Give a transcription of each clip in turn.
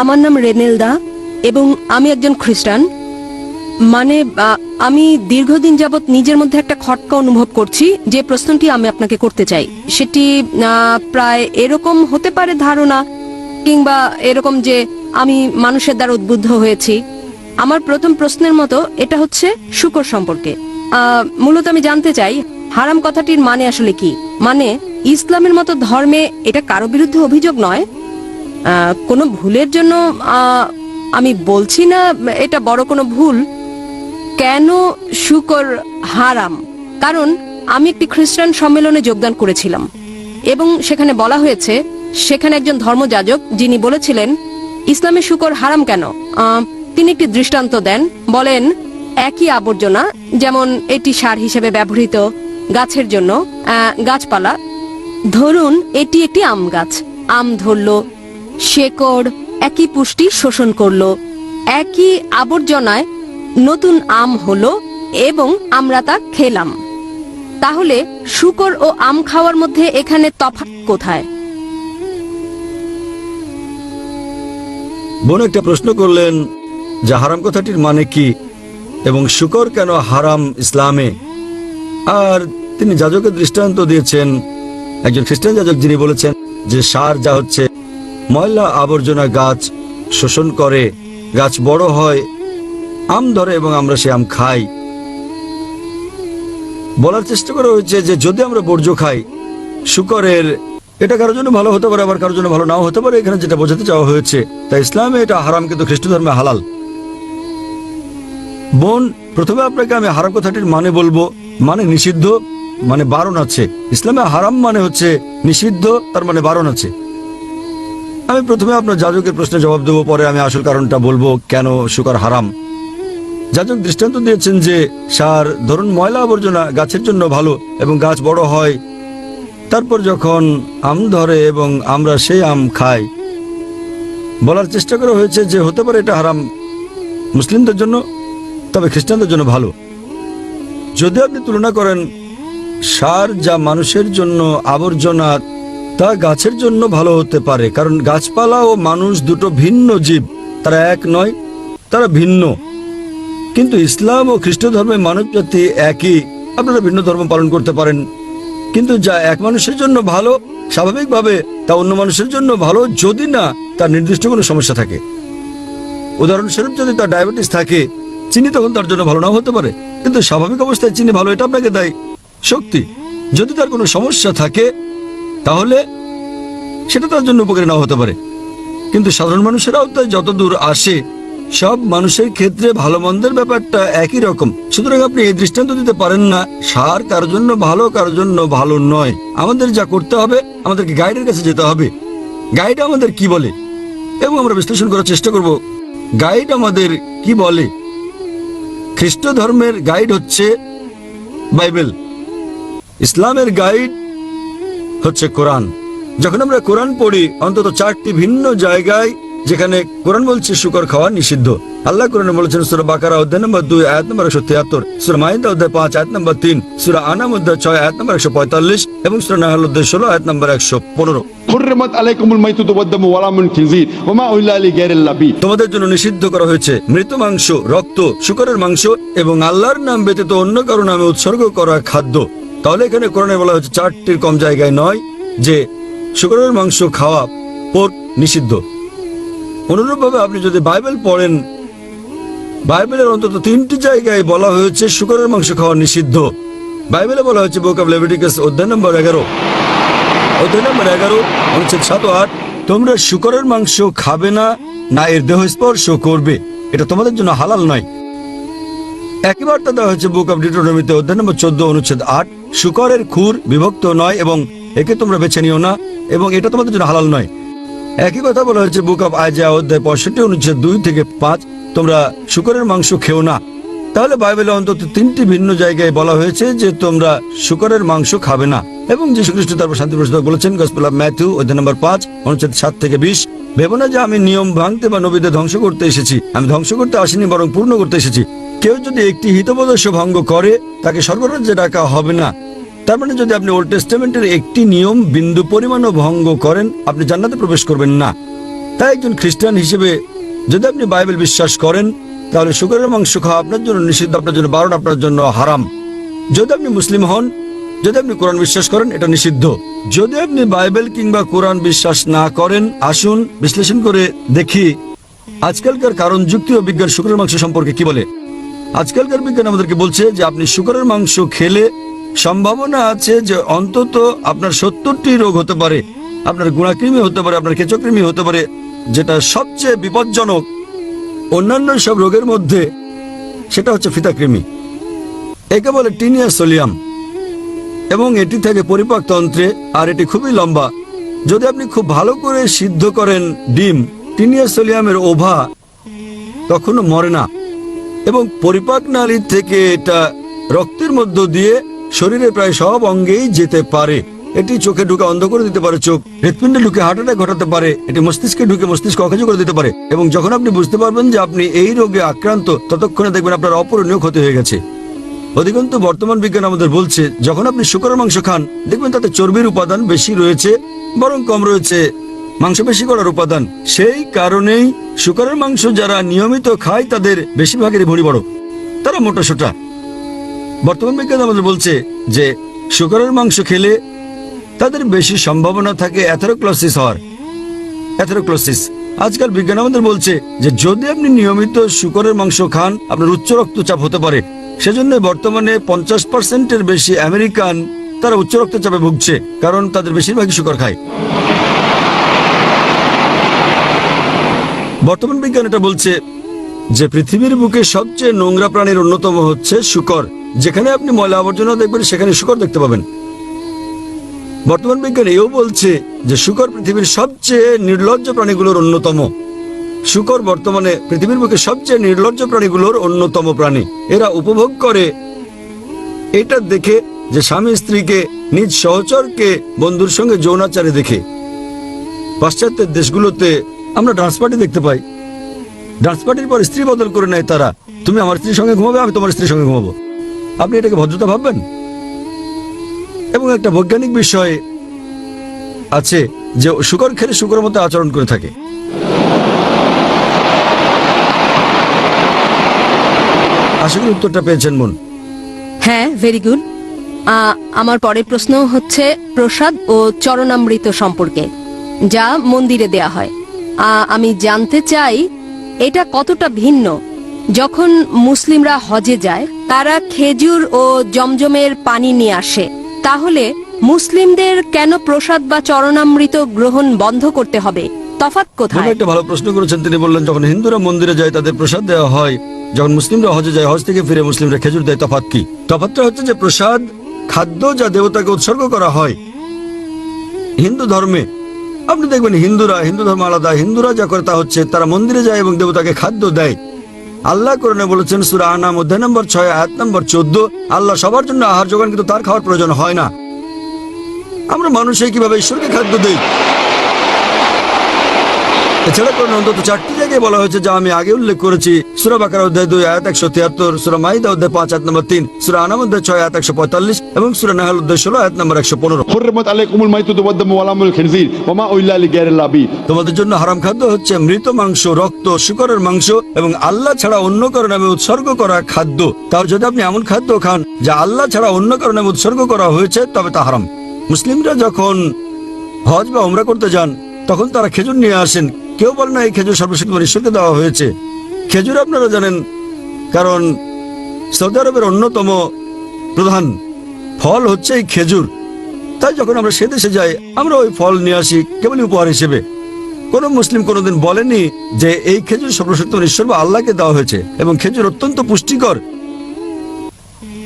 আমার নাম রেনেলদা এবং আমি একজন খ্রিস্টান। মানে আমি দীর্ঘদিন যাবৎ নিজের মধ্যে একটা খটকা অনুভব করছি যে প্রশ্নটি আমি আপনাকে করতে চাই। সেটি প্রায় এরকম হতে পারে ধারণা কিংবা এরকম যে আমি মানুষের দ্বারা উদ্বুদ্ধ হয়েছি। আমার প্রথম প্রশ্নের মতো এটা হচ্ছে শুকর সম্পর্কে। মূলত আমি জানতে চাই, হারাম কথাটির মানে আসলে কি? মানে ইসলামের মতো ধর্মে এটা কারও বিরুদ্ধে অভিযোগ নয় কোনো ভুলের জন্য আমি বলছি না, এটা বড় কোনো ভুল। কেন শুকর হারাম? কারণ আমি একটি খ্রিস্টান সম্মেলনে যোগদান করেছিলাম। এবং সেখানে বলা হয়েছে, সেখানে একজন ধর্মযাজক যিনি বলেছিলেন, ইসলামে শুকর হারাম কেন? তিনি একটি দৃষ্টান্ত দেন, বলেন, একই আবর্জনা, যেমন এটি সার হিসেবে ব্যবহৃত গাছের জন্য গাছপালা। ধরুন, এটি একটি আম গাছ। আম ধরলো শেকড় একই পুষ্টি শোষণ করল। একই আবর্জনায় নতুন আম হলো এবং আমরা তা খেলাম। তাহলে শুকর ও আম খাওয়ার মধ্যে এখানে তফাৎ কোথায়? বোন একটা প্রশ্ন করলেন, যে হারাম কথাটির মানে কি? এবং শুকর কেন হারাম ইসলামে? আর তিনি যাজকের দৃষ্টান্ত দিয়েছেন। একজন খ্রিস্টান যাজক যিনি বলেছেন যে সার যা হচ্ছে ময়লা আবর্জনা গাছ শোষণ করে, গাছ বড় হয়, আম ধরে এবং আমরা সে আম খাই। বলার চেষ্টা করা হয়েছে যে যদি আমরা বর্জ্য খাই, শুকরের, এটা কারোর জন্য ভালো হতে পারে, আবার কারোর জন্য ভালো নাও হতে পারে, এখানে যেটা বোঝাতে চাওয়া হয়েছে তাই ইসলামে এটা হারাম, কিন্তু খ্রিস্ট ধর্মে হালাল। বোন, প্রথমে আপনাকে আমি হারাম কথাটির মানে বলব মানে নিষিদ্ধ মানে বারণ আছে। ইসলামে হারাম মানে হচ্ছে নিষিদ্ধ, তার মানে বারণ আছে। আমি প্রথমে আপনার যাজকের প্রশ্নের জবাব দেবো, পরে আমি আসল কারণটা বলব, কেন শুকর হারাম? যাজক দৃষ্টান্ত দিয়েছেন যে, সার, ধরুন ময়লা আবর্জনা গাছের জন্য ভালো এবং গাছ বড় হয়, তারপর যখন আম ধরে এবং আমরা সেই আম খাই। বলার চেষ্টা করা হয়েছে যে, হতে পারে এটা হারাম মুসলিমদের জন্য, তবে খ্রিস্টানদের জন্য ভালো। যদি আপনি তুলনা করেন, সার যা মানুষের জন্য আবর্জনা তা গাছের জন্য ভালো হতে পারে, কারণ গাছপালা ও মানুষ দুটো ভিন্ন জীব। তারা এক নয়, তারা ভিন্ন। কিন্তু ইসলাম ও খ্রিস্ট ধর্মের মানব জাতি একই। আপনারা ভিন্ন ধর্ম পালন করতে পারেন। কিন্তু যা এক মানুষের জন্য ভালো, স্বাভাবিকভাবে তা অন্য মানুষের জন্য ভালো যদি না তার নির্দিষ্ট কোনো সমস্যা থাকে। উদাহরণস্বরূপ যদি তার ডায়াবেটিস থাকে, চিনি তখন তার জন্য ভালো নাও হতে পারে। কিন্তু স্বাভাবিক অবস্থায় চিনি ভালো, এটা আপনাকে দেয় শক্তি। যদি তার কোনো সমস্যা থাকে তাহলে সেটা তার জন্য উপকারী নাও হতে পারে। কিন্তু সাধারণ মানুষেরাও তাই যত দূর আসে, সব মানুষের ক্ষেত্রে ভালো মন্দের ব্যাপারটা একই রকম। সুতরাং আপনি এই দৃষ্টান্ত দিতে পারেন না, সার কারোর জন্য ভালো, কারোর জন্য ভালো নয়। আমাদের যা করতে হবে, আমাদেরকে গাইডের কাছে যেতে হবে। গাইড আমাদের কি বলে? এবং আমরা বিশ্লেষণ করার চেষ্টা করব। গাইড আমাদের কি বলে? খ্রিস্ট ধর্মের গাইড হচ্ছে বাইবেল। ইসলামের গাইড হচ্ছে কোরআন। যখন আমরা কোরআন পড়ি অন্তত চারটি ভিন্ন জায়গায় যেখানে কোরআন বলছে শুকর খাওয়া নিষিদ্ধ। আল্লাহ কোরআন বলেছেন সুরা বাকারা অধ্যায় নম্বর দুই আয়াত নম্বর একশো তিয়াত্তর সুরা মাহিন্দা অধ্যায় পাঁচ আয়াত নম্বর তিন সুরা আনাম অধ্যায় ছয় আয়াত নম্বর একশো পঁয়তাল্লিশ এবং সুরা নাহাল অধ্যায় ষোলো আয়াত নম্বর একশো পনেরো। তোমাদের জন্য নিষিদ্ধ করা হয়েছে মৃত মাংস রক্ত শুকরের মাংস এবং আল্লাহর নাম ব্যতীত অন্য কারও নামে উৎসর্গ করা খাদ্য। তাহলে এখানে কোরআনে বলা হচ্ছে চারটির কম জায়গায় নয় যে শুকরের মাংস খাওয়া পোর্ক নিষিদ্ধ। অনুরূপভাবে আপনি যদি বাইবেল পড়েন, বাইবেলের অন্তত তিনটি জায়গায় বলা হয়েছে শুকরের মাংস খাওয়া নিষিদ্ধ। বাইবেলে বলা হয়েছে বুক অব লেভিটিকাস অধ্যায় নম্বর এগারো। অধ্যায় নম্বর এগারো, অনুচ্ছেদ সাত আট, তোমরা শুকরের মাংস খাবে না না এর দেহ স্পর্শ করবে। এটা তোমাদের জন্য হালাল নয়। একই বার্তা দেওয়া হয়েছে বুক অব ডিটোনমিতে অধ্যায় নম্বর চোদ্দ, অনুচ্ছেদ আট শুকরের খুর বিভক্ত নয় এবং একে তোমরা বেছে নিও না, এবং এটা তোমাদের জন্য হালাল নয়। একই কথা বলা হয়েছে, বুক অব আয়জা অধ্যায় পঁয়ষট্টি, অনুচ্ছেদ দুই থেকে পাঁচ, তোমরা শুকরের মাংস খেও না। তাহলে বাইবেলে অন্তত তিনটি ভিন্ন জায়গায় বলা হয়েছে যে তোমরা শুকরের মাংস খাবে না। এবং যীশু খ্রিস্ট তারপর শান্তি প্রসাদ বলেছেন, গসপেল অফ ম্যাথিউ, অধ্যায় নম্বর পাঁচ, অনুচ্ছেদ সাত থেকে বিশ, ভেবো না যে আমি নিয়ম ভাঙতে বা নবীদের ধ্বংস করতে এসেছি। আমি ধ্বংস করতে আসিনি, বরং পূর্ণ করতে এসেছি। কেউ যদি একটি হিতবদস্য ভঙ্গ করে, তাকে সর্বরাজ্যে ডাকা হবে না। তার মানে যদি আপনি ওল্ড টেস্টামেন্টের একটি নিয়ম বিন্দু পরিমাণও ভঙ্গ করেন, আপনি জান্নাতে প্রবেশ করবেন না। তাই একজন খ্রিস্টান হিসেবে যদি আপনি বাইবেল বিশ্বাস করেন, তাহলে শুকরের মাংস খাওয়া আপনার জন্য নিষিদ্ধ, আপনার জন্য বারণ, আপনার জন্য হারাম। যদি আপনি মুসলিম হন, যদি আপনি কোরআন বিশ্বাস করেন, এটা নিষিদ্ধ। যদি আপনি বাইবেল কিংবা কোরআন বিশ্বাস না করেন, আসুন, বিশ্লেষণ করে দেখি। আজকালকার কারণ যুক্তি ও বিজ্ঞান শুকরের মাংস সম্পর্কে কি বলে? আজকালকার বিজ্ঞান আমাদেরকে বলছে যে আপনি শুকরের মাংস খেলে সম্ভাবনা আছে যে অন্তত আপনার সত্তরটি রোগ হতে পারে, আপনার গুণাকৃমি হতে পারে, আপনার কেচকৃমি হতে পারে, যেটা সবচেয়ে বিপজ্জনক অন্যান্য সব রোগের মধ্যে, সেটা হচ্ছে ফিতাকৃমি। একে বলে টিনিয়া সোলিয়াম। এবং এটি থাকে পরিপাক তন্ত্রে, আর এটি খুবই লম্বা। যদি আপনি খুব ভালো করে সিদ্ধ করেন ডিম, টিনিয়া সোলিয়ামের ওভা কখনো মরে না। এবং পরিপাক নালী থেকে এটা রক্তের মধ্য দিয়ে শরীরে প্রায় সব অঙ্গেই যেতে পারে। এটি চোখে ঢুকে অন্ধ করে দিতে পারে চোখ। হৃৎপিণ্ডে ঢুকে হার্ট অ্যাটাক ঘটাতে পারে। এটি মস্তিষ্কে ঢুকে মস্তিষ্ক অকেজ করে দিতে পারে। এবং যখন আপনি বুঝতে পারবেন যে আপনি এই রোগে আক্রান্ত, ততক্ষণে দেখবেন আপনার অপূরণীয় ক্ষতি হয়ে গেছে। অধিকন্তু বর্তমান বিজ্ঞান আমাদের বলছে, যখন আপনি শুকরের মাংস খান, দেখবেন তাতে চর্বির উপাদান বেশি রয়েছে, বরং কম রয়েছে। মাংস বেশি করার উপাদান। সেই কারণেই শুকরের মাংস যারা নিয়মিত খায়, তাদের বেশিরভাগেরই ভুঁড়ি বড়। তারা মোটা সোটা। বর্তমান বিজ্ঞান আমাদের বলছে যে শুকরের মাংস খেলে তাদের বেশি সম্ভাবনা থাকে অ্যাথেরোক্লোসিস হওয়ার। অ্যাথেরোক্লোসিস। আজকাল বিজ্ঞান আমাদের বলছে যে, যদি আপনি নিয়মিত শুকরের মাংস খান, আপনার উচ্চ রক্তচাপ হতে পারে। সেজন্য বর্তমানে পঞ্চাশ পার্সেন্টের বেশি আমেরিকান তারা উচ্চ রক্তচাপে ভুগছে, কারণ তাদের বেশিরভাগই শুকর খায়। বর্তমান বিজ্ঞান এটা বলছে যে পৃথিবীর বুকে সবচেয়ে নোংরা প্রাণীর অন্যতম হচ্ছে শুকর। যেখানে আপনি ময়লা আবর্জনা দেখবেন, সেখানে শুকর দেখতে পাবেন। বর্তমান বিজ্ঞান এও বলছে যে শুকর পৃথিবীর সবচেয়ে নির্লজ্জ প্রাণীগুলোর অন্যতম। শুকর বর্তমানে পৃথিবীর বুকে সবচেয়ে নির্লজ্জ প্রাণীগুলোর অন্যতম প্রাণী। এরা উপভোগ করে এটা দেখে যে স্বামী স্ত্রীকে, নিজ সহচরকে, বন্ধুর সঙ্গে যৌনাচারে দেখে। পাশ্চাত্যের দেশগুলোতে আমরা ডান্স পার্টি দেখতে পাই। ডান্স পার্টির পর স্ত্রী বদল করে নেয় তারা। তুমি আমার স্ত্রীর সঙ্গে ঘুমাবে, আমি তোমার স্ত্রীর সঙ্গে ঘুমাবো। আপনি এটাকে ভদ্রতা ভাববেন? এবং একটা বৈজ্ঞানিক বিষয় আছে যে শুকর খেলে শুকরের মতো আচরণ করে থাকে। করি উত্তরটা পেয়েছেন মন। হ্যাঁ ভেরি গুড আমার পরের প্রশ্ন হচ্ছে প্রসাদ ও চরণামৃত সম্পর্কে, যা মন্দিরে দেয়া হয়। আমি জানতে চাই, এটা কতটা ভিন্ন? যখন মুসলিমরা হজে যায়, তারা খেজুর ও জমজমের পানি নিয়ে আসে। তাহলে মুসলিমদের কেন প্রসাদ বা চরণামৃত গ্রহণ বন্ধ করতে হবে? তফাৎ কোথায়? একটা ভালো প্রশ্ন করেছেন তিনি বললেন, যখন হিন্দুরা মন্দিরে যায়, তাদের প্রসাদ দেওয়া হয়। যখন মুসলিমরা হজে যায়, হজ থেকে ফিরে মুসলিমরা খেজুর দেয়, তফাৎ কি? তফাৎটা হচ্ছে যে প্রসাদ, খাদ্য যা দেবতাকে উৎসর্গ করা হয়। হিন্দু ধর্মে আপনি দেখবেন হিন্দুরা, হিন্দু ধর্ম আলাদা, হিন্দুরা যা করে তা হচ্ছে, তারা মন্দিরে যায় এবং দেবতাকে খাদ্য দেয়। আল্লাহ কোরআনে বলেছেন, সুরা আনাম অধ্যায় নম্বর ছয়, আয়াত নম্বর চোদ্দ, আল্লাহ সবার জন্য আহার যোগান, কিন্তু তার খাওয়ার প্রয়োজন হয় না। আমরা মানুষে কীভাবে ঈশ্বরকে খাদ্য দেই? তোমাদের জন্য হারাম খাদ্য হচ্ছে মৃত মাংস রক্ত শুকরের মাংস এবং আল্লাহ ছাড়া অন্য কারণে উৎসর্গ করা খাদ্য। তার যদি আপনি এমন খাদ্য খান যা আল্লাহ ছাড়া অন্য কারণে উৎসর্গ করা হয়েছে তবে তা হারাম। মুসলিমরা যখন হজ বা উমরা করতে যান তখন তারা খেজুর নিয়ে আসেন। কেউ বলে না, এই খেজুর সর্বশক্তি ঈশ্বরকে দেওয়া হয়েছে। খেজুর আপনারা জানেন, কারণ সৌদি আরবের অন্যতম প্রধান ফল হচ্ছে এই খেজুর। তাই যখন আমরা সে দেশে যাই, আমরা ওই ফল নিয়ে আসি কেবলই উপহার হিসেবে। কোন মুসলিম কোনোদিন বলেনি যে, এই খেজুর সর্বশক্ত ঈশ্বর বা আল্লাহকে দেওয়া হয়েছে এবং খেজুর অত্যন্ত পুষ্টিকর।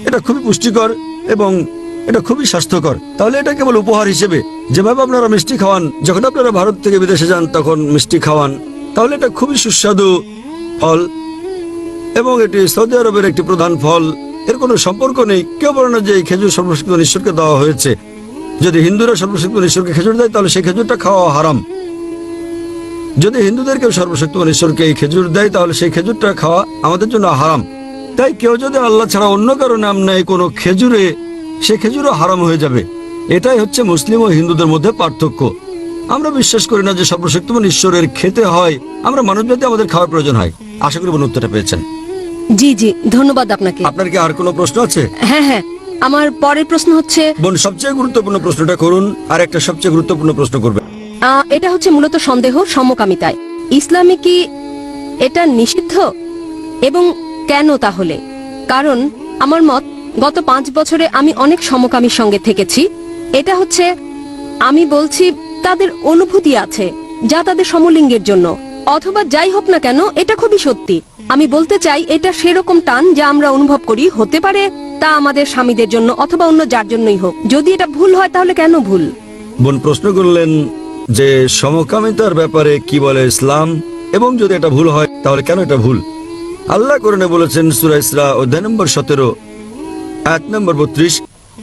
এটা খুবই পুষ্টিকর এবং এটা খুবই স্বাস্থ্যকর। তাহলে এটা কেবল উপহার হিসেবে। যেভাবে আপনারা মিষ্টি খাওয়ান, যখন আপনারা ভারত থেকে বিদেশে যান, তখন মিষ্টি খাওয়ান। তাহলে এটা খুবই সুস্বাদু ফল এবং এটি সৌদি আরবের একটি প্রধান ফল। এর কোনো সম্পর্ক নেই। কেউ বলে না যে এই খেজুর সর্বশক্ত ঈশ্বরকে দেওয়া হয়েছে। যদি হিন্দুরা সর্বশক্ত ঈশ্বরকে খেজুর দেয়, তাহলে সেই খেজুরটা খাওয়া হারাম। যদি হিন্দুদের কেউ সর্বশক্তিমান ঈশ্বরকে এই খেজুর দেয়, তাহলে সেই খেজুরটা খাওয়া আমাদের জন্য হারাম। তাই কেউ যদি আল্লাহ ছাড়া অন্য কারও নাম নেয় কোনো খেজুরে সে খেজুরও হারাম হয়ে যাবে। এটাই হচ্ছে মুসলিম ও হিন্দুদের মধ্যে পার্থক্য। আমরা বিশ্বাস করি না যে সর্বশক্তিমান ঈশ্বরের খেতে হয়। আমরা মানুষ জাতি আমাদের খাওয়ার প্রয়োজন হয়। আশা করি উত্তরটা পেয়েছেন। জি জি ধন্যবাদ আপনাকে। আপনার কি আর কোনো প্রশ্ন আছে? হ্যাঁ হ্যাঁ আমার পরের প্রশ্ন হচ্ছে বোন সবচেয়ে গুরুত্বপূর্ণ প্রশ্নটা করুন আর একটা সবচেয়ে গুরুত্বপূর্ণ প্রশ্ন করবেন। আহ, এটা হচ্ছে মূলত সন্দেহ সমকামিতায়। ইসলামে কি এটা নিষিদ্ধ? এবং কেন তাহলে? কারণ আমার মত গত পাঁচ বছরে আমি অনেক সমকামীর সঙ্গে থেকেছি। এটা হচ্ছে, আমি বলছি, তাদের অনুভূতি আছে, যা তাদের সমলিঙ্গের জন্য। অথবা যাই হোক না কেন, এটা খুবই সত্যি। আমি বলতে চাই, এটা সেরকম টান যা আমরা অনুভব করি, হতে পারে তা আমাদের স্বামীদের জন্য অথবা অন্য যার জন্যই হোক। যদি এটা ভুল হয়, তাহলে কেন ভুল? বোন, প্রশ্ন করলেন যে সমকামিতার ব্যাপারে কি বলে ইসলাম? এবং যদি এটা ভুল হয়, তাহলে কেন এটা ভুল? আল্লাহ করণে বলেছেন, সুরা ইসরা অধ্যায় নম্বর সতেরো এক নম্বর বত্রিশ,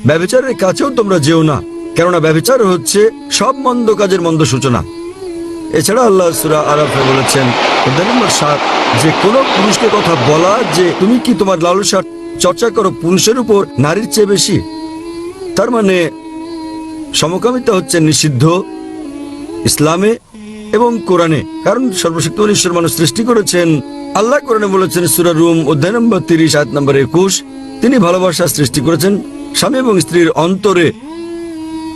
ব্যবচারের কাছেও তোমরা যেও না, কেননা ব্যবচার হচ্ছে সব মন্দ কাজের মন্দ সূচনা। এছাড়া আল্লাহ সুরা আরাফে বলেছেন নম্বর সাত, যে কোনো পুরুষকে কথা বলা, যে তুমি কি তোমার লালসা চর্চা করো পুরুষের উপর নারীর চেয়ে বেশি? তার মানে সমকামিতা হচ্ছে নিষিদ্ধ ইসলামে এবং কোরআনে, কারণ সর্বশক্তিমান ঈশ্বর মানুষ সৃষ্টি করেছেন। আল্লাহ কোরআনে বলেছেন সুরা রুম অধ্যায় নম্বর তিরিশ আট নম্বর একুশ তিনি ভালোবাসা সৃষ্টি করেছেন স্বামী এবং স্ত্রীর অন্তরে।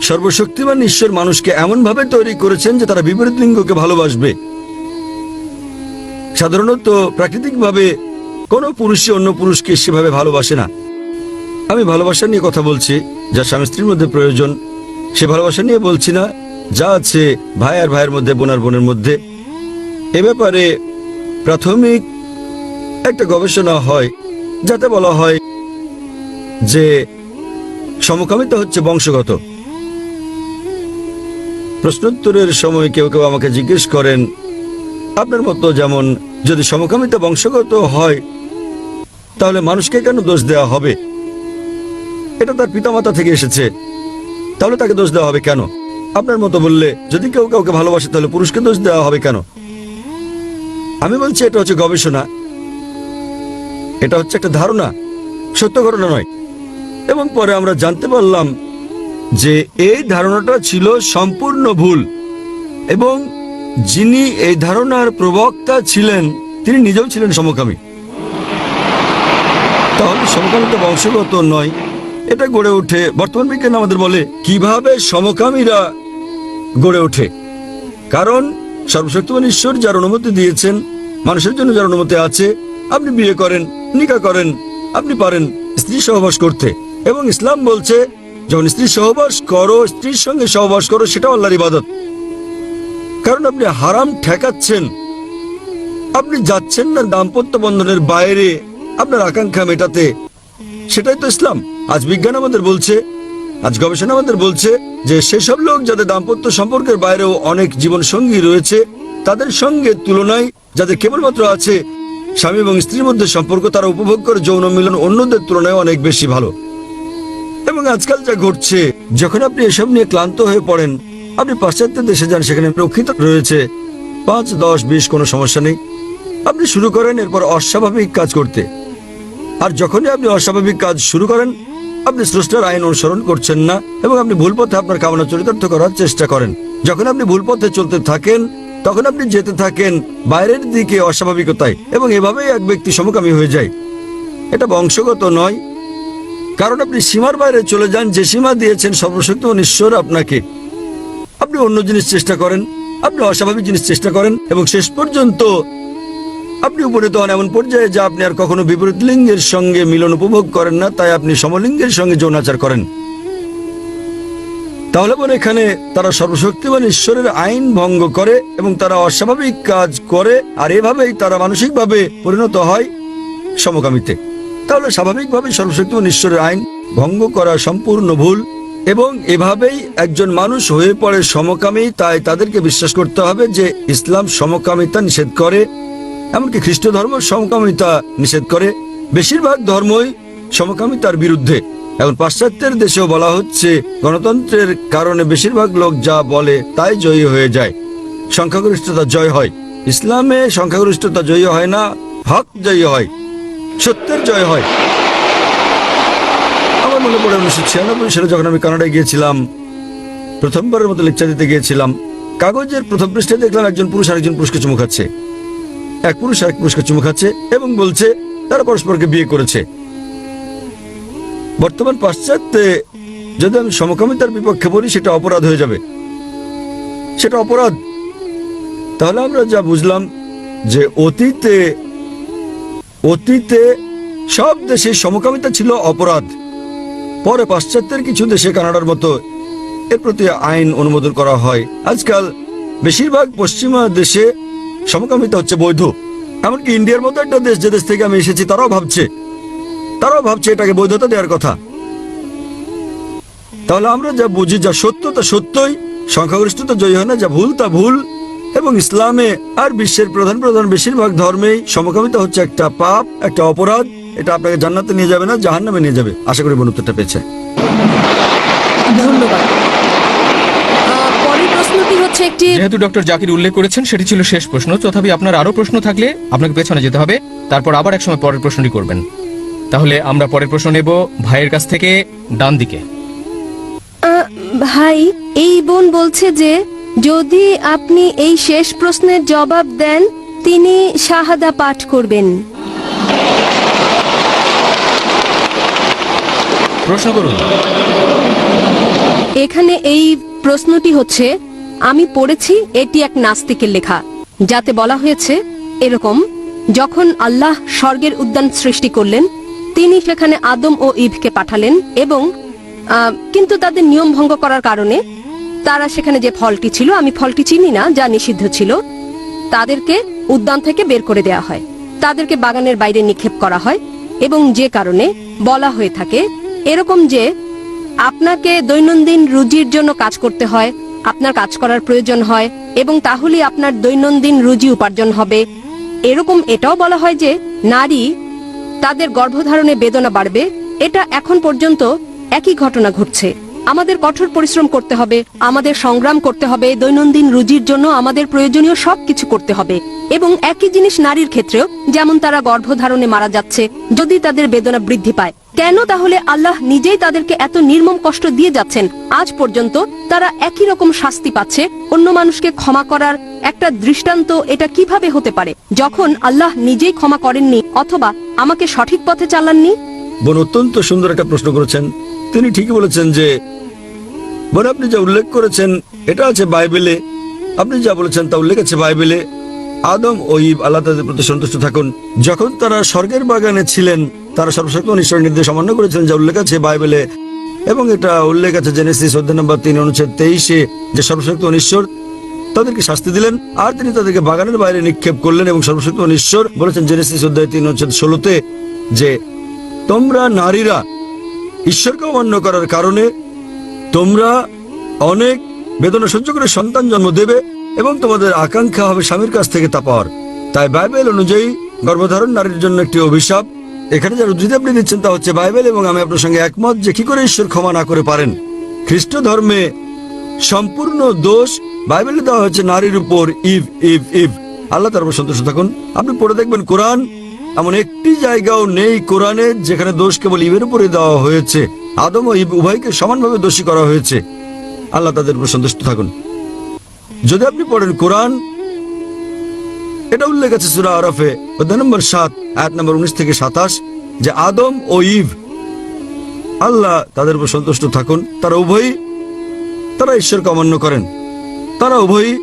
সর্বশক্তিমান ঈশ্বর মানুষকে এমন ভাবে তৈরি করেছেন যে তারা বিপরীত লিঙ্গকে ভালোবাসবে। সাধারণত প্রাকৃতিকভাবে কোনো পুরুষই অন্য পুরুষকে সেভাবে ভালোবাসে না। আমি ভালোবাসা নিয়ে কথা বলছি, যা স্বামী স্ত্রীর মধ্যে প্রয়োজন। সে ভালোবাসা নিয়ে বলছি না, যা আছে ভাই আর ভাইয়ের মধ্যে, বোন আর বোনের মধ্যে। এ ব্যাপারে প্রাথমিক একটা গবেষণা হয়, যাতে বলা হয় যে সমকামিতা হচ্ছে বংশগত। প্রশ্নোত্তরের সময় কেউ কেউ আমাকে জিজ্ঞেস করেন, আপনার মতো যেমন যদি সমকামিতা বংশগত হয়, তাহলে মানুষকে কেন দোষ দেওয়া হবে? এটা তার পিতামাতা থেকে এসেছে। তাহলে তাকে দোষ দেওয়া হবে কেন? আপনার মতো বললে যদি কেউ কাউকে ভালোবাসে, তাহলে পুরুষকে দোষ দেওয়া হবে কেন? আমি বলছি এটা হচ্ছে গবেষণা। এটা হচ্ছে একটা ধারণা, সত্য ঘটনা নয়। এবং পরে আমরা জানতে পারলাম যে এই ধারণাটা ছিল সম্পূর্ণ ভুল। এবং যিনি এই ধারণার প্রবক্তা ছিলেন, তিনি নিজেও ছিলেন সমকামী। তাহলে সমকামিতা বংশগত নয়। এটা গড়ে ওঠে, বর্তমান বিজ্ঞান আমাদের বলে কীভাবে সমকামীরা গড়ে ওঠে। কারণ সর্বশক্তিমান ঈশ্বর যার অনুমতি দিয়েছেন, মানুষের জন্য যার অনুমতি আছে, আপনি বিয়ে করেন, নিকা করেন, আপনি পারেন স্ত্রী সহবাস করতে। এবং ইসলাম বলছে, যখন স্ত্রী সহবাস করো, স্ত্রীর সঙ্গে সহবাস করো সেটা আল্লাহর ইবাদত। কারণ আপনি হারাম ঠেকাচ্ছেন। আপনি যাচ্ছেন না দাম্পত্য বন্ধনের বাইরে, আপনার আকাঙ্ক্ষা মেটাতে। সেটাই তো ইসলাম। আজ বিজ্ঞান আমাদের বলছে, আজ গবেষণা আমাদের বলছে যে সেসব লোক যাদের দাম্পত্য সম্পর্কের বাইরেও অনেক জীবন সঙ্গী রয়েছে, তাদের সঙ্গে তুলনায় যাদের কেবলমাত্র আছে, স্বামী এবং স্ত্রীর মধ্যে সম্পর্ক তারা উপভোগ করে যৌন মিলন অন্যদের তুলনায় অনেক বেশি ভালো। এবং আজকাল যা ঘটছে, যখন আপনি এসব নিয়ে ক্লান্ত হয়ে পড়েন, আপনি পাশ্চাত্য দেশে যান, সেখানে রক্ষিত রয়েছে। পাঁচ, দশ, বিশ, কোনো সমস্যা নেই। আপনি শুরু করেন এরপর অস্বাভাবিক কাজ করতে। আর যখনই আপনি অস্বাভাবিক কাজ শুরু করেন, আপনি স্রষ্টার আইন অনুসরণ করছেন না এবং আপনি ভুল পথে আপনার কামনা চরিতার্থ করার চেষ্টা করেন। যখন আপনি ভুল পথে চলতে থাকেন, তখন আপনি যেতে থাকেন বাইরের দিকে অস্বাভাবিকতায় এবং এভাবেই এক ব্যক্তি সমকামী হয়ে যায়। এটা বংশগত নয় কারণ আপনি সীমার বাইরে চলে যান, যে সীমা দিয়েছেন সর্বশক্তিমান ঈশ্বর আপনাকে। আপনি অন্য জিনিস চেষ্টা করেন, আপনি অস্বাভাবিক জিনিস চেষ্টা করেন এবং শেষ পর্যন্ত আপনি উপনীত হন এমন পর্যায়ে যা আপনি আর কখনো বিপরীত লিঙ্গের সঙ্গে মিলন উপভোগ করেন না, তাই আপনি সমলিঙ্গের সঙ্গে যৌনাচার করেন। তাহলে বলে এখানে তারা সর্বশক্তিমান ঈশ্বরের আইন ভঙ্গ করে এবং তারা অস্বাভাবিক কাজ করে, আর এভাবেই তারা মানসিকভাবে পরিণত হয় সমকামিতে। তাহলে স্বাভাবিকভাবে সর্বশক্তিমান ঈশ্বরের আইন ভঙ্গ করা সম্পূর্ণ ভুল এবং এভাবেই একজন মানুষ হয়ে পড়ে সমকামী, তাই তাদেরকে বিশ্বাস করতে হবে যে ইসলাম সমকামিতা নিষেধ করে, এমনকি খ্রিস্ট ধর্ম সমকামিতা নিষেধ করে। বেশিরভাগ ধর্মই সমকামিতার বিরুদ্ধে। এখন পাশ্চাত্যের দেশেও বলা হচ্ছে, গণতন্ত্রের কারণে বেশিরভাগ লোক যা বলে তাই জয়ী হয়ে যায়। সংখ্যাগরিষ্ঠতা জয় হয়। ইসলামে সংখ্যাগরিষ্ঠতা জয়ী হয় না, হক জয়ী হয়। সত্যের জয় হয়। আমার মনে পড়ে উনিশশো ছিয়ানব্বই সালে যখন আমি কানাডায় গিয়েছিলাম, প্রথমবারের মতো লেকচার দিতে গিয়েছিলাম, কাগজের প্রথম পৃষ্ঠে দেখলাম একজন পুরুষ আরেকজন পুরুষকে চুমু খাচ্ছে। এক পুরুষ আরেক পুরুষকে চুমু খাচ্ছে এবং বলছে, তারা পরস্পরকে বিয়ে করেছে। বর্তমান পাশ্চাত্যে যদি আমি সমকামিতার বিপক্ষে বলি, সেটা অপরাধ হয়ে যাবে। সেটা অপরাধ। তাহলে আমরা যা বুঝলাম যে অতীতে অতীতে সব দেশে সমকামিতা ছিল অপরাধ। পরে পাশ্চাত্যের কিছু দেশে কানাডার মতো এর প্রতি আইন অনুমোদন করা হয়। আজকাল বেশিরভাগ পশ্চিমা দেশে সমকামিতা হচ্ছে বৈধ। এমনকি ইন্ডিয়ার মতো একটা দেশ, যে দেশ থেকে আমি এসেছি, তারাও ভাবছে। তারাও ভাবছে এটাকে বৈধতা দেওয়ার কথা। তাহলে আমরা যা বুঝি, যা সত্য, তা সত্যই। সংখ্যাগরিষ্ঠতা জয়ী হয় না, যা ভুল, তা ভুল। এবং ইসলামে আর বিশ্বের প্রধান প্রধান বেশিরভাগ ধর্মেই সমকামিতা হচ্ছে একটা পাপ একটা অপরাধ। এটা আপনাকে জান্নাতে নিয়ে যাবে না জাহান্নামে নিয়ে যাবে। আশা করি বোন উত্তরটা পেয়েছে। ধন্যবাদ। প্রশ্নটি হচ্ছে একটি যেহেতু ডক্টর জাকির উল্লেখ করেছেন সেটি ছিল শেষ প্রশ্ন। তথাপি আপনার আরও প্রশ্ন থাকলে আপনাকে পেছনে যেতে হবে। তারপর আবার একসময় পরের প্রশ্নটি করবেন। তাহলে আমরা পরের প্রশ্ন নেব ভাইয়ের কাছ থেকে ডান দিকে আহ, ভাই এই বোন বলছে যে যদি আপনি এই শেষ প্রশ্নের জবাব দেন তিনি শাহাদা পাঠ করবেন। প্রশ্ন করুন। এখানে এই প্রশ্নটি হচ্ছে আমি পড়েছি এটি এক নাস্তিকের লেখা যাতে বলা হয়েছে এরকম যখন আল্লাহ স্বর্গের উদ্যান সৃষ্টি করলেন তিনি সেখানে আদম ও ইভকে পাঠালেন এবং কিন্তু তাদের নিয়ম ভঙ্গ করার কারণে তারা সেখানে যে ফলটি ছিল, আমি ফলটি চিনি না, যা নিষিদ্ধ ছিল, তাদেরকে উদ্যান থেকে বের করে দেয়া হয়। তাদেরকে বাগানের বাইরে নিক্ষেপ করা হয় এবং যে কারণে বলা হয়ে থাকে, এরকম যে আপনাকে দৈনন্দিন রুজির জন্য কাজ করতে হয়, আপনার কাজ করার প্রয়োজন হয়, এবং তাহলে আপনার দৈনন্দিন রুজি উপার্জন হবে। এরকম এটাও বলা হয় যে নারী তাদের গর্ভধারণে বেদনা বাড়বে। এটা এখন পর্যন্ত একই ঘটনা ঘটছে। আমাদের কঠোর পরিশ্রম করতে হবে, আমাদের সংগ্রাম করতে হবে, দৈনন্দিন রুজির জন্য আমাদের প্রয়োজনীয় সবকিছু করতে হবে। এবং একই জিনিস নারীর ক্ষেত্রেও, যেমন তারা গর্ভধারণে মারা যাচ্ছে, যদি তাদের বেদনা বৃদ্ধি পায়। কেন তাহলে আল্লাহ নিজেই তাদেরকে এত নির্মম কষ্ট দিয়ে যাচ্ছেন? আজ পর্যন্ত তারা একই রকম শাস্তি পাচ্ছে, অন্য মানুষকে ক্ষমা করার একটা দৃষ্টান্ত এটা কীভাবে হতে পারে? যখন আল্লাহ নিজেই ক্ষমা করেননি, অথবা আমাকে সঠিক পথে চালাননি? বোন অত্যন্ত সুন্দর একটা প্রশ্ন করেছেন। তিনি ঠিকই বলেছেন যে, বোন আপনি যা উল্লেখ করেছেন, এটা আছে বাইবেলে। আপনি যা বলেছেন তা উল্লেখ আছে বাইবেলে। আদম ও ইব, আল্লাহ তাদের প্রতি সন্তুষ্ট থাকুন। যখন তারা স্বর্গের বাগানে ছিলেন, তারা সর্বশক্ত ঈশ্বরের নির্দেশ অমান্য করেছিলেন, যা উল্লেখ আছে বাইবেলে। এবং এটা উল্লেখ আছে জেনেসিস অধ্যায় নম্বর তিন, অনুচ্ছেদ তেইশে, যে সর্বশক্ত ঈশ্বর তাদেরকে শাস্তি দিলেন, আর তিনি তাদেরকে বাগানের বাইরে নিক্ষেপ করলেন এবং সর্বশক্ত ঈশ্বর বলেছেন জেনেসিস অধ্যায় তিন, অনুচ্ছেদ ষোলোতে, যে তোমরা নারীরা ঈশ্বরকে অমান্য করার কারণে তোমরা অনেক বেদনা সহ্য করে সন্তান জন্ম দেবে এবং তোমাদের আকাঙ্ক্ষা হবে স্বামীর কাছ থেকে তা পাওয়ার। তাই বাইবেল অনুযায়ী গর্ভধারণ নারীর জন্য একটি অভিশাপ। এখানে যার উদ্ধৃতি আপনি দিচ্ছেন তা হচ্ছে বাইবেল এবং আমি আপনার সঙ্গে একমত যে কি করে ঈশ্বর ক্ষমা না করে পারেন। খ্রিস্ট ধর্মে সম্পূর্ণ দোষ বাইবেলে দেওয়া হয়েছে নারীর উপর ইভ ইভ ইভ। আল্লাহ তার উপর সন্তুষ্ট থাকুন। আপনি পড়ে দেখবেন কোরআন এমন একটি জায়গাও নেই কোরআনে যেখানে দোষ কেবল ইভের উপরে দেওয়া হয়েছে। আদম ও ইব উভয়কে সমানভাবে দোষী করা হয়েছে। আল্লাহ তাদের উপর সন্তুষ্ট থাকুন। যদি আপনি পড়েন কোরআন, এটা উল্লেখ আছে সুরা আরফে অধ্যায় নম্বর সাত, আয়াত নম্বর উনিশ থেকে সাতাশ, যে আদম ও ইভ আল্লাহ তাদের উপর সন্তুষ্ট থাকুন। তারা উভয়ই, তারা ঈশ্বরকে অমান্য করেন। তারা উভয়ই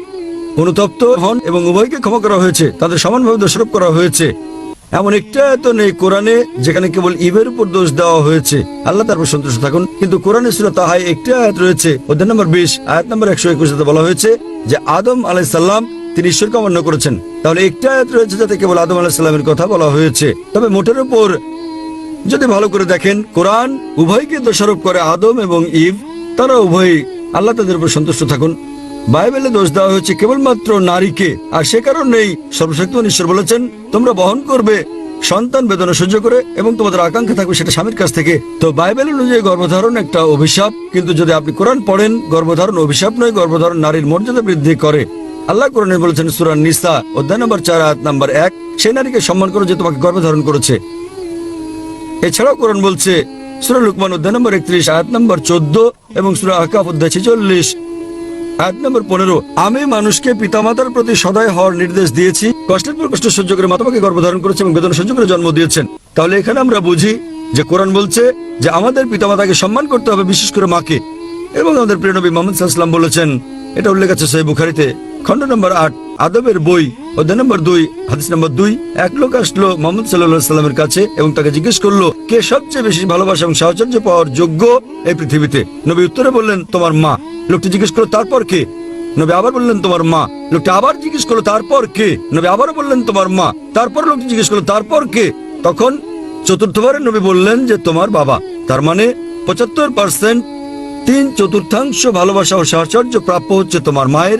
অনুতপ্ত হন এবং উভয়কে ক্ষমা করা হয়েছে। তাদের সমানভাবে দোষারোপ করা হয়েছে। এমন একটা তো নেই কোরআনে যেখানে কেবল ইবের উপর দোষ দেওয়া হয়েছে। আল্লাহ তার উপর সন্তুষ্ট থাকুন। কিন্তু কোরআনে ছিল তাহাই একটি আয়াত রয়েছে, অধ্যায় নম্বর বিশ, আয়াত নম্বর একশো একুশ বলা হয়েছে যে আদম আলাই সাল্লাম তিনি ঈশ্বরকে অমান্য করেছেন। তাহলে একটা আয়াত রয়েছে যাতে কেবল আদম আলাহ সাল্লামের কথা বলা হয়েছে। তবে মোটের উপর যদি ভালো করে দেখেন, কোরআন উভয়কে দোষারোপ করে আদম এবং ইভ তারা উভয়ই আল্লাহ তাদের উপর সন্তুষ্ট থাকুন। বাইবেলে দোষ দেওয়া হয়েছে কেবলমাত্র নারীকে, আর সে কারণেই সর্বশক্ত ঈশ্বর বলেছেন, তোমরা বহন করবে, সন্তান বেদনা সহ্য করে এবং তোমাদের আকাঙ্ক্ষা থাকবে সেটা স্বামীর কাছ থেকে। তো বাইবেল অনুযায়ী গর্ভধারণ একটা অভিশাপ, কিন্তু যদি আপনি কোরআন পড়েন, গর্ভধারণ অভিশাপ নয়, গর্ভধারণ নারীর মর্যাদা বৃদ্ধি করে। আল্লাহ কোরআনে বলেছেন সুরান নিসা, অধ্যায় নম্বর চার, আয়াত নাম্বার এক সেই নারীকে সম্মান করো যে তোমাকে গর্ভধারণ করেছে। এছাড়াও কোরআন বলছে, সুরা লুকমান, অধ্যায় নম্বর একত্রিশ, আয়াত নম্বর চোদ্দ এবং সুরা আকাফ অধ্যায় ছেচল্লিশ আয়াত নম্বর পনেরো, আমি মানুষকে পিতামাতার প্রতি সদয় হওয়ার নির্দেশ দিয়েছি। কষ্টের পর কষ্ট সহ্য করে মাতামাকে গর্ভধারণ করেছে এবং বেদনা সহ্য করে জন্ম দিয়েছেন। তাহলে এখানে আমরা বুঝি যে কোরআন বলছে যে আমাদের পিতামাতাকে সম্মান করতে হবে বিশেষ করে মাকে। এবং আমাদের প্রিয়নবী মোহাম্মদ সাল্লাম বলেছেন, এটা উল্লেখ আছে সেই বুখারিতে, খণ্ড নম্বর আট, আদবের বই। অধ্যায় নম্বর দুই, হাদিস নম্বর দুই, এক লোক আসলো মোহাম্মদ সাল্লাহ সাল্লামের কাছে এবং তাকে জিজ্ঞেস করল, কে সবচেয়ে বেশি ভালোবাসা এবং সাহচর্য পাওয়ার যোগ্য এই পৃথিবীতে? নবী উত্তরে বললেন, তোমার মা। লোকটি জিজ্ঞেস করল, তারপর কে? নবী আবার বললেন, তোমার মা। লোকটি আবার জিজ্ঞেস করল, তারপর কে? নবী আবারও বললেন, তোমার মা। তারপর লোকটি জিজ্ঞেস করল, তারপর কে? তখন চতুর্থবারের নবী বললেন যে, তোমার বাবা। তার মানে পঁচাত্তর পার্সেন্ট তিন চতুর্থাংশ ভালোবাসা ও সাহচর্য প্রাপ্য হচ্ছে তোমার মায়ের,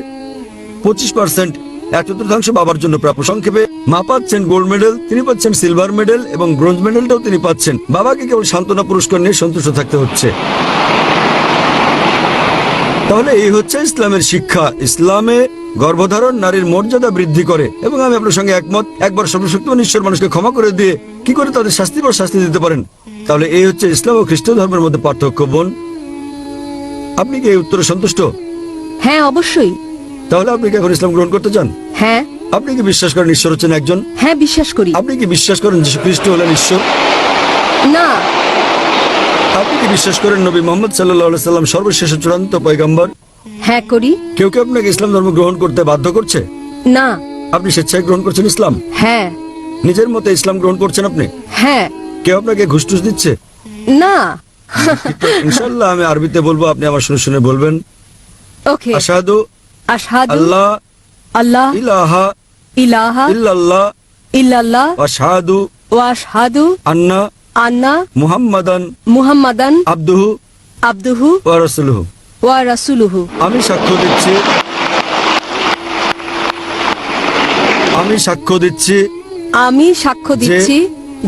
পঁচিশ পার্সেন্ট এক চতুর্থাংশ বাবার জন্য প্রাপ্য সংক্ষেপে, মা পাচ্ছেন গোল্ড মেডেল তিনি পাচ্ছেন সিলভার মেডেল এবং ব্রোঞ্জ মেডেলটাও তিনি পাচ্ছেন। বাবাকে কেবল সান্ত্বনা পুরস্কার নিয়ে সন্তুষ্ট থাকতে হচ্ছে। তাহলে এই হচ্ছে ইসলামের শিক্ষা। ইসলামে গর্ভধারণ নারীর মর্যাদা বৃদ্ধি করে এবং আমি আপনার সঙ্গে একমত, একবার সর্বশক্তিমান ঈশ্বর মানুষকে ক্ষমা করে দিয়ে কি করে তাদের শাস্তি বা শাস্তি দিতে পারেন? তাহলে এই হচ্ছে ইসলাম ও খ্রিস্ট ধর্মের মধ্যে পার্থক্য। বোন, আপনি কি এই উত্তরে সন্তুষ্ট? হ্যাঁ অবশ্যই। তাহলে আপনি কি এখন ইসলাম গ্রহণ করতে চান? হ্যাঁ। আপনি কি বিশ্বাস করেন ঈশ্বর হচ্ছেন একজন? হ্যাঁ বিশ্বাস করি। আপনি কি বিশ্বাস করেন যীশু খ্রিস্ট হলেন ঈশ্বর? না। আপনি কি বিশ্বাস করেন নবী মোহাম্মদ সাল্লাহ সাল্লাম সর্বশেষ চূড়ান্ত পয়গাম্বর? হ্যাঁ করি। কেউ কেউ আপনাকে ইসলাম ধর্ম গ্রহণ করতে বাধ্য করছে? না। আপনি স্বেচ্ছায় গ্রহণ করছেন ইসলাম? হ্যাঁ। নিজের মতে ইসলাম গ্রহণ করছেন আপনি? হ্যাঁ। কেউ আপনাকে ঘুষ টুস দিচ্ছে? না। ইনশাল্লাহ আমি আরবিতে বলব আপনি আমার শুনে শুনে বলবেন। ওকে। আশাহাদু আশহাদু আল্লাহ আল্লাহ ইলাহা ইলাহা ইল্লাল্লাহ ইল্লাল্লাহ আশহাদু ওয়া আশহাদু আন্না আন্না মুহাম্মাদান মুহাম্মাদান আব্দুহু আবদুহু ওয়া রাসূলুহু ওয়া রাসূলুহু আমি সাক্ষ্য দিচ্ছি আমি সাক্ষ্য দিচ্ছি আমি সাক্ষ্য যে- দিচ্ছি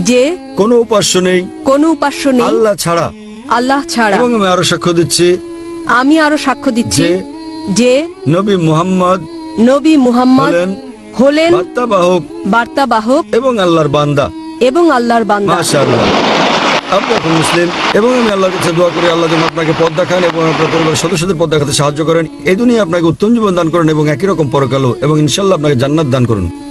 যে কোনো উপাস্য নেই কোনো উপাস্য নেই আল্লাহ ছাড়া আল্লাহ ছাড়া। এবং আমি আরও সাক্ষ্য দিচ্ছি আমি আরও সাক্ষ্য দিচ্ছি যে নবী মুহাম্মদ নবী মুহাম্মদ হলেন হলেন বার্তাবাহক। বার্তাবাহক এবং আল্লাহর বান্দা। এবং আল্লাহর বান্দা। মাশাআল্লাহ। আপনি এখন মুসলিম এবং আমি আল্লাহর কাছে দোয়া করি আল্লাহ যেন আপনাকে পথ দেখান এবং আপনার পরিবারের সদস্যদের পথ দেখাতে সাহায্য করেন। এই দুনিয়া আপনাকে উত্তম জীবন দান করেন এবং একই রকম পরকালো এবং ইনশাল্লাহ আপনাকে জান্নাত দান করুন।